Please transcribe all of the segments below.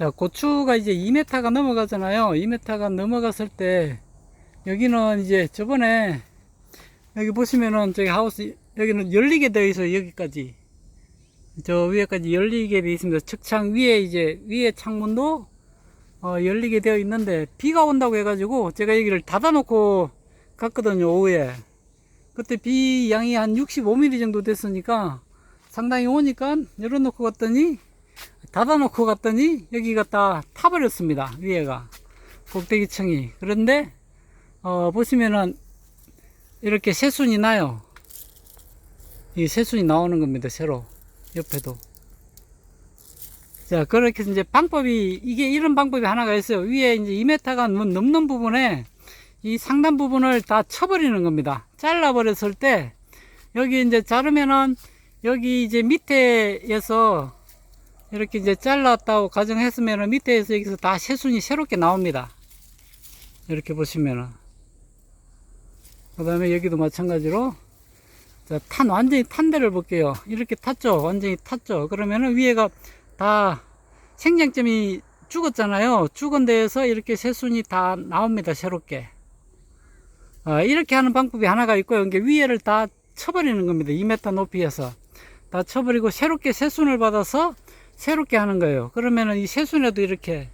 자, 고추가 이제 2m가 넘어가잖아요. 2m가 넘어갔을 때, 여기는 이제 저번에, 여기 보시면은 저기 하우스, 여기는 열리게 되어 있어요. 여기까지. 저 위에까지 열리게 되어 있습니다. 측창 위에 이제, 위에 창문도, 어, 열리게 되어 있는데, 비가 온다고 해가지고, 제가 여기를 닫아 놓고 갔거든요, 오후에. 그때 비 양이 한 65mm 정도 됐으니까, 상당히 오니까 열어놓고 갔더니, 닫아놓고 갔더니 여기가 다 타버렸습니다. 위에가 꼭대기층이. 그런데 어, 보시면은 이렇게 새순이 나요. 이 새순이 나오는 겁니다. 새로 옆에도. 자 그렇게 이제 방법이 이게 이런 방법이 하나가 있어요. 위에 이제 2m가 넘는 부분에 이 상단 부분을 다 쳐버리는 겁니다. 잘라버렸을 때 여기 이제 자르면은 여기 이제 밑에에서 이렇게 이제 잘랐다고 가정했으면 밑에서 여기서 다 새순이 새롭게 나옵니다. 이렇게 보시면은. 그 다음에 여기도 마찬가지로 자, 탄, 완전히 탄 데를 볼게요. 이렇게 탔죠? 완전히 탔죠? 그러면은 위에가 다 생장점이 죽었잖아요. 죽은 데에서 이렇게 새순이 다 나옵니다. 새롭게. 아, 이렇게 하는 방법이 하나가 있고요. 이게 위에를 다 쳐버리는 겁니다. 2m 높이에서. 다 쳐버리고 새롭게 새순을 받아서 새롭게 하는 거예요. 그러면은 이 새순에도 이렇게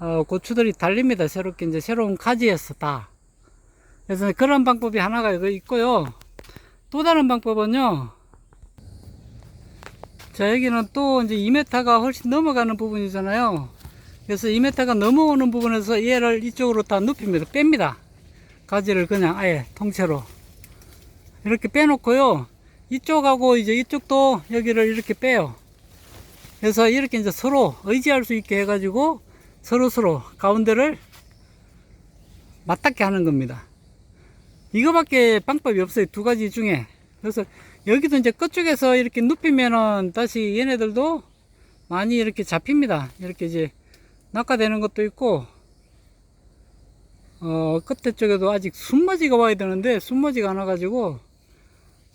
어, 고추들이 달립니다. 새롭게 이제 새로운 가지에서 다. 그래서 그런 방법이 하나가 있고요. 또 다른 방법은요. 자 여기는 또 이제 2m가 훨씬 넘어가는 부분이잖아요. 그래서 2m가 넘어오는 부분에서 얘를 이쪽으로 다 눕힙니다. 뺍니다. 가지를 그냥 아예 통째로 이렇게 빼놓고요. 이쪽하고 이제 이쪽도 여기를 이렇게 빼요. 그래서 이렇게 이제 서로 의지할 수 있게 해가지고 서로 서로 가운데를 맞닿게 하는 겁니다. 이거밖에 방법이 없어요. 두 가지 중에. 그래서 여기도 이제 끝쪽에서 이렇게 눕히면은 다시 얘네들도 많이 이렇게 잡힙니다. 이렇게 이제 낙하되는 것도 있고, 어, 끝에 쪽에도 아직 순머지가 와야 되는데 순머지가 안 와가지고,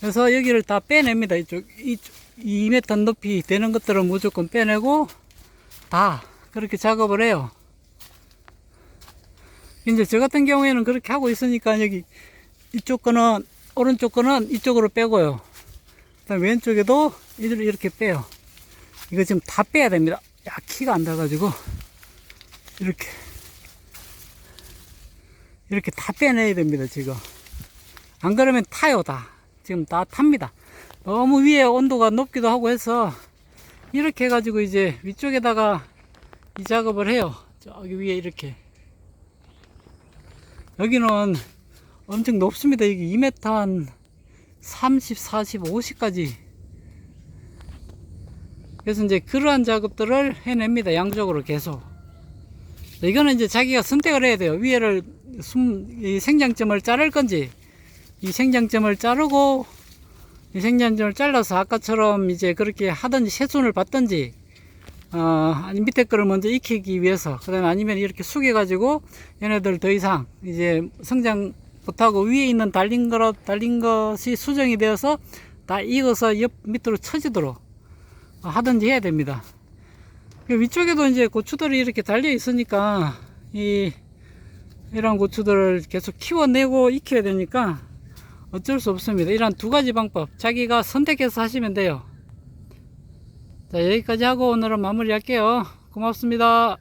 그래서 여기를 다 빼냅니다. 이쪽, 이쪽, 2m 높이 되는 것들은 무조건 빼내고, 다 그렇게 작업을 해요. 이제 저 같은 경우에는 그렇게 하고 있으니까 여기 이쪽 거는 오른쪽 거는 이쪽으로 빼고요. 그다음 왼쪽에도 이들 이렇게 빼요. 이거 지금 다 빼야 됩니다. 야 키가 안 닿아가지고 이렇게 이렇게 다 빼내야 됩니다. 지금 안 그러면 타요 다. 지금 다 탑니다. 너무 위에 온도가 높기도 하고 해서 이렇게 해가지고 이제 위쪽에다가 이 작업을 해요. 저기 위에 이렇게. 여기는 엄청 높습니다. 여기 2m 한 30, 40, 50까지. 그래서 이제 그러한 작업들을 해냅니다. 양쪽으로 계속. 이거는 이제 자기가 선택을 해야 돼요. 위에를 숨, 이 생장점을 자를 건지, 이 생장점을 자르고, 이 생장점을 잘라서 아까처럼 이제 그렇게 하든지 새순을 받든지, 어, 아니 밑에 거를 먼저 익히기 위해서, 그 다음에 아니면 이렇게 숙여 가지고, 얘네들 더 이상 이제 성장 못하고 위에 있는 달린 거로, 달린 것이 수정이 되어서 다 익어서 옆 밑으로 처지도록 하든지 해야 됩니다. 그 위쪽에도 이제 고추들이 이렇게 달려 있으니까, 이, 이런 고추들을 계속 키워내고 익혀야 되니까 어쩔 수 없습니다. 이런 두 가지 방법 자기가 선택해서 하시면 돼요. 자 여기까지 하고 오늘은 마무리 할게요. 고맙습니다.